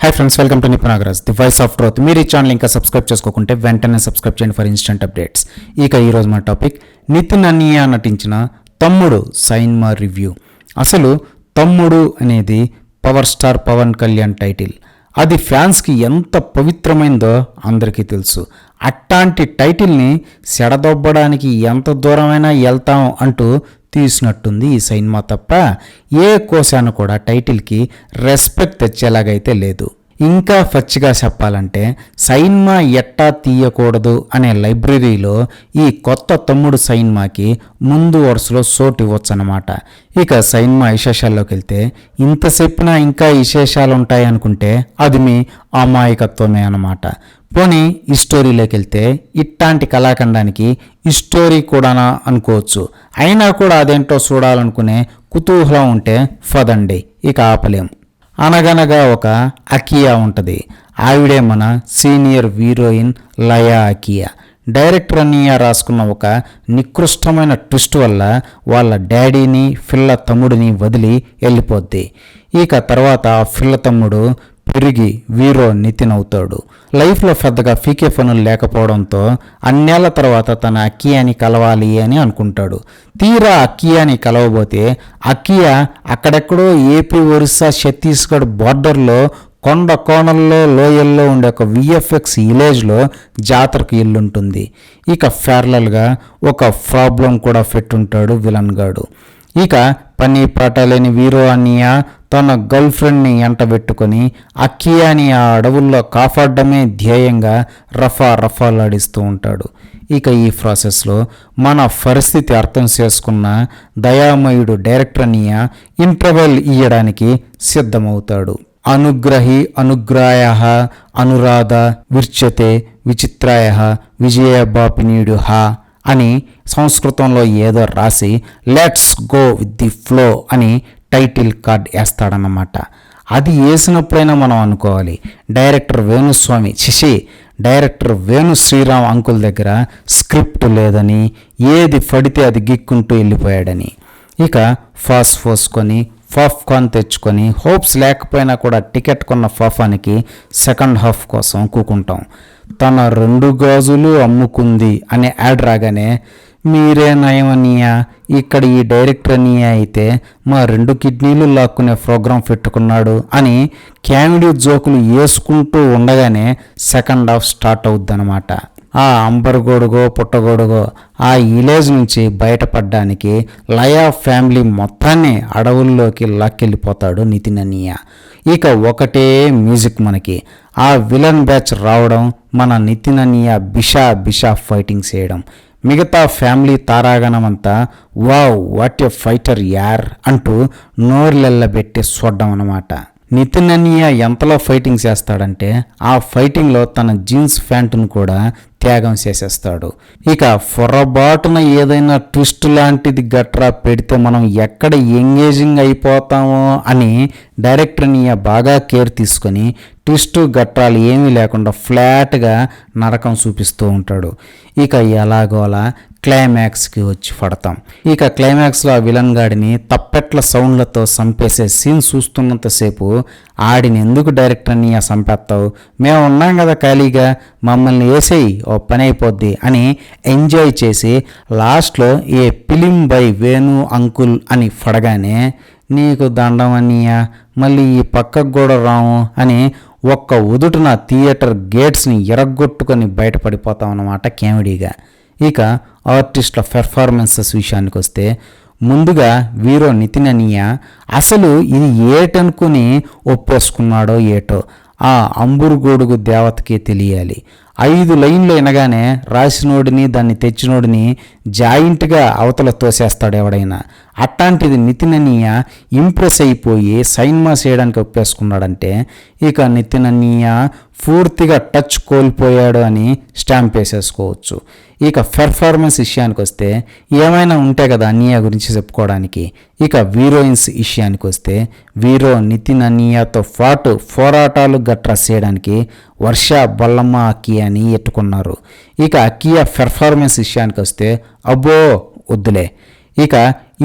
Hi friends welcome to Nippunagaraj the voice of truth మీరు ఈ channel ఇంకా subscribe చేసుకోకుంటే వెంటనే సబ్స్క్రైబ్ చేయండి ఫర్ ఇన్స్టెంట్ అప్డేట్స్ ఇక ఈరోజు మన టాపిక్ నితిన్ అనియా నటించిన తమ్ముడు సైన్మా రివ్యూ అసలు తమ్ముడు అనేది power star Pawan Kalyan title అది ఫ్యాన్స్కి ఎంత పవిత్రమైందో అందరికీ తెలుసు. అట్లాంటి టైటిల్ని సెడదొబ్బడానికి ఎంత దూరమైనా వెళ్తాం అంటూ తీసినట్టుంది ఈ సినిమా తప్ప ఏ కోశాను కూడా టైటిల్కి రెస్పెక్ట్ తెచ్చేలాగైతే లేదు. ఇంకా ఫచ్చిగా చెప్పాలంటే సైన్మా ఎట్టా తీయకూడదు అనే లైబ్రరీలో ఈ కొత్త తమ్ముడు సైన్మాకి ముందు వరుసలో సోటు ఇవ్వచ్చనమాట ఇక సైన్మా విశేషాల్లోకి వెళ్తే ఇంత చెప్పినా ఇంకా విశేషాలు ఉంటాయి అనుకుంటే అది మీ అమాయకత్వమే అనమాట పోనీ ఈ స్టోరీలోకి వెళ్తే ఇట్లాంటి కళాఖండానికి ఈ స్టోరీ కూడానా అనుకోవచ్చు. అయినా కూడా అదేంటో చూడాలనుకునే కుతూహలం ఉంటే ఫదండి. ఇక ఆపలేం. అనగనగా ఒక అకియా ఉంటుంది. ఆవిడే మన సీనియర్ హీరోయిన్ లయా అకియా. డైరెక్టర్ అనియా రాసుకున్న ఒక నికృష్టమైన ట్విస్ట్ వల్ల వాళ్ళ డాడీని ఫిల్ల తమ్ముడిని వదిలి వెళ్ళిపోద్ది. ఇక తర్వాత ఆ ఫిల్ల తమ్ముడు పెరిగి వీరో నితిన్ అవుతాడు లైఫ్లో పెద్దగా ఫీకే పనులు లేకపోవడంతో అన్నేళ్ళ తర్వాత తన అక్కియాని కలవాలి అని అనుకుంటాడు. తీరా అక్కియాని కలవబోతే అక్కియా అక్కడెక్కడో ఏపీ ఒరిస్సా ఛత్తీస్గఢ్ బార్డర్లో కొండ కోణల్లో లోయల్లో ఉండే ఒక విఎఫ్ఎక్స్ విలేజ్లో జాతరకు ఇల్లుంటుంది. ఇక ఫేర్లల్గా ఒక ప్రాబ్లం కూడా పెట్టుంటాడు విలన్ గాడు ఇక పని పాట లేని వీరో అన్నయ్య తన గర్ల్ ఫ్రెండ్ని ఎంటబెట్టుకొని అక్కియాని ఆ అడవుల్లో కాపాడడమే ధ్యేయంగా రఫా రఫాలాడిస్తూ ఉంటాడు. ఇక ఈ ప్రాసెస్లో మన పరిస్థితి అర్థం చేసుకున్న దయామయుడు డైరెక్టర్ అన్నయ్య ఇంటర్వెల్ ఇయ్యడానికి సిద్ధమవుతాడు. అనుగ్రహి అనుగ్రాయ అనురాధ విర్చతే విచిత్రాయ విజయబాపినీడు హా అని సంస్కృతంలో ఏదో రాసి let's go with the flow అని టైటిల్ కార్డ్ వేస్తాడన్నమాట. అది వేసినప్పుడైనా మనం అనుకోవాలి. డైరెక్టర్ వేణుస్వామి శిశి డైరెక్టర్ వేణు శ్రీరామ్ అంకుల్ దగ్గర స్క్రిప్ట్ లేదని ఏది పడితే అది గిక్కుంటూ వెళ్ళిపోయాడని. ఇక ఫాస్ పోసుకొని పాప్కార్న్ తెచ్చుకొని హోప్స్ లేకపోయినా కూడా టికెట్ కొన్న పాపానికి సెకండ్ హాఫ్ కోసం కూకుంటాం. తన రెండు గాజులు అమ్ముకుంది అనే యాడ్ రాగానే మీరే నయమనియా ఇక్కడ ఈ డైరెక్టర్ అనియా అయితే మా రెండు కిడ్నీలు లాక్కునే ప్రోగ్రాం పెట్టుకున్నాడు అని క్యామిడీ జోకులు వేసుకుంటూ ఉండగానే సెకండ్ హాఫ్ స్టార్ట్ అవుద్దనమాట ఆ అంబర్గోడుగో పుట్టగోడుగో ఆ విలేజ్ నుంచి బయటపడడానికి లయా ఫ్యామిలీ మొత్తాన్ని అడవుల్లోకి లాక్కెళ్ళిపోతాడు నితిన్ అనియా. ఇక ఒకటే మ్యూజిక్ మనకి. ఆ విలన్ బ్యాచ్ రావడం మన నితిన్ అనియా బిషా బిషా ఫైటింగ్ చేయడం. మిగతా ఫ్యామిలీ తారాగణమంతా వావ్ వాట్ ఎ ఫైటర్ యార్ అంటూ నోర్లెల్లబెట్టి చూడడం అనమాట నితిన్ అనియా ఎంతలో ఫైటింగ్ చేస్తాడంటే ఆ ఫైటింగ్లో తన జీన్స్ ప్యాంటును కూడా త్యాగం చేసేస్తాడు. ఇక పొరబాటున ఏదైనా ట్విస్ట్ లాంటిది గట్రా పెడితే మనం ఎక్కడ ఎంగేజింగ్ అయిపోతామో అని డైరెక్టర్ని బాగా కేర్ తీసుకొని ట్విస్ట్ గట్రాలు ఏమీ లేకుండా ఫ్లాట్గా నరకం చూపిస్తూ ఉంటాడు. ఇక ఎలాగోలా క్లైమాక్స్కి వచ్చి పడతాం. ఇక క్లైమాక్స్లో ఆ విలన్ గాడిని తప్పెట్ల సౌండ్లతో చంపేసే సీన్ చూస్తున్నంతసేపు ఆడిని ఎందుకు డైరెక్టర్ అని చంపేస్తావు మేము ఉన్నాం కదా ఖాళీగా మమ్మల్ని వేసేయి ఓ పని అయిపోద్ది అని ఎంజాయ్ చేసి లాస్ట్లో a film by Venu uncle అని పడగానే నీకు దండం అన్నయ్య మళ్ళీ ఈ పక్కకు కూడా రాము అని ఒక్క ఉదుటున థియేటర్ గేట్స్ని ఎరగొట్టుకొని బయటపడిపోతాం అన్నమాట కామెడీగా. ఇక ఆర్టిస్టుల పెర్ఫార్మెన్సెస్ విషయానికి వస్తే ముందుగా వీరో నితిన్ అనియ అసలు ఇది ఏటనుకుని ఒప్పేసుకున్నాడో ఏటో ఆ అంబురుగోడుగు దేవతకి తెలియాలి. ఐదు లైన్లు వినగానే రాసినోడిని దాన్ని తెచ్చినోడిని జాయింట్గా అవతల తోసేస్తాడు ఎవడైనా. అట్లాంటిది నితిన్ అనియ ఇంప్రెస్ అయిపోయి సైన్మా చేయడానికి ఒప్పేసుకున్నాడంటే ఇక నితిన్ అనియ పూర్తిగా టచ్ కోల్పోయాడు అని స్టాంప్ వేసేసుకోవచ్చు. ఇక పెర్ఫార్మెన్స్ విషయానికి వస్తే ఏమైనా ఉంటే కదా అన్నయ్య గురించి చెప్పుకోవడానికి. ఇక హీరోయిన్స్ విషయానికి వస్తే వీరో నితిన్ అన్నయ్యతో పాటు పోరాటాలు గట్రా చేయడానికి వర్ష బల్లమ్మ అక్కి అని ఎట్టుకున్నారు ఇక అక్కియ పెర్ఫార్మెన్స్ విషయానికి వస్తే అబ్బో వద్దులే. ఇక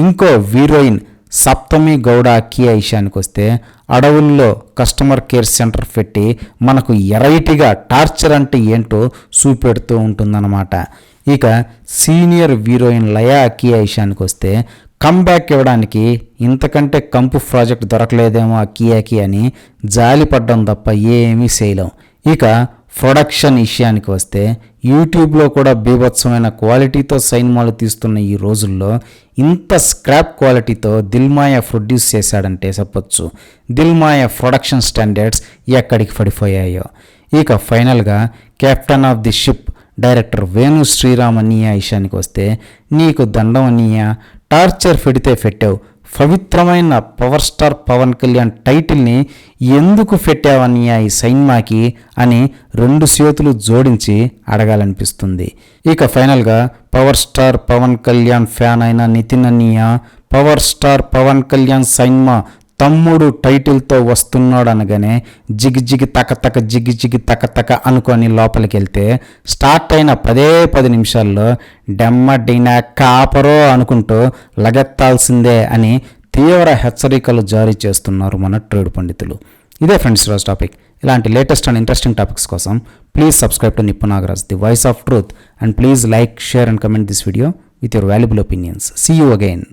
ఇంకో హీరోయిన్ సప్తమి గౌడ అక్కియ విషయానికి వస్తే అడవుల్లో కస్టమర్ కేర్ సెంటర్ పెట్టి మనకు ఎరైటీగా టార్చర్ అంటే ఏంటో చూపెడుతూ ఉంటుందన్నమాట. ఇక సీనియర్ హీరోయిన్ లయా అకియా విషయానికి వస్తే కమ్బ్యాక్ ఇవ్వడానికి ఇంతకంటే కంపు ప్రాజెక్ట్ దొరకలేదేమో అకియాకి అని జాలిపడ్డం తప్ప ఏమీ చేయలేం. ఇక ప్రొడక్షన్ విషయానికి వస్తే యూట్యూబ్లో కూడా బీభత్సమైన క్వాలిటీతో సినిమాలు తీస్తున్న ఈ రోజుల్లో ఇంత స్క్రాప్ క్వాలిటీతో దిల్మాయా ప్రొడ్యూస్ చేశాడంటే చెప్పొచ్చు. దిల్మాయా ప్రొడక్షన్ స్టాండర్డ్స్ ఎక్కడికి పడిపోయాయో. ఇక ఫైనల్గా captain of the ship director Venu Sriram అన్నయ్య విషయానికి వస్తే నీకు దండం అన్నయ్య టార్చర్ పెడితే పెట్టావు పవిత్రమైన పవర్ స్టార్ పవన్ కళ్యాణ్ టైటిల్ని ఎందుకు పెట్టావని ఈ సైన్మాకి అని రెండు చేతులు జోడించి అడగాలనిపిస్తుంది. ఇక ఫైనల్గా power star Pawan Kalyan fan అయిన నితిన్ అన్నయ్య power star Pawan Kalyan cinema Thammudu టైటిల్తో వస్తున్నాడు అనగానే జిగి తక తక జిగి తక తక అనుకొని లోపలికి వెళ్తే స్టార్ట్ అయిన పదే పది నిమిషాల్లో డెమ్మ డీనా కాపరో అనుకుంటూ లగెత్తాల్సిందే అని తీవ్ర హెచ్చరికలు జారీ చేస్తున్నారు మన ట్రేడ్ పండితులు. ఇదే ఫ్రెండ్స్ ఈరోజు టాపిక్. ఇలాంటి లేటెస్ట్ అండ్ ఇంట్రెస్టింగ్ టాపిక్స్ కోసం please subscribe to Nippu Nagaraj the voice of truth. And please like share and comment this video with your valuable opinions. See you again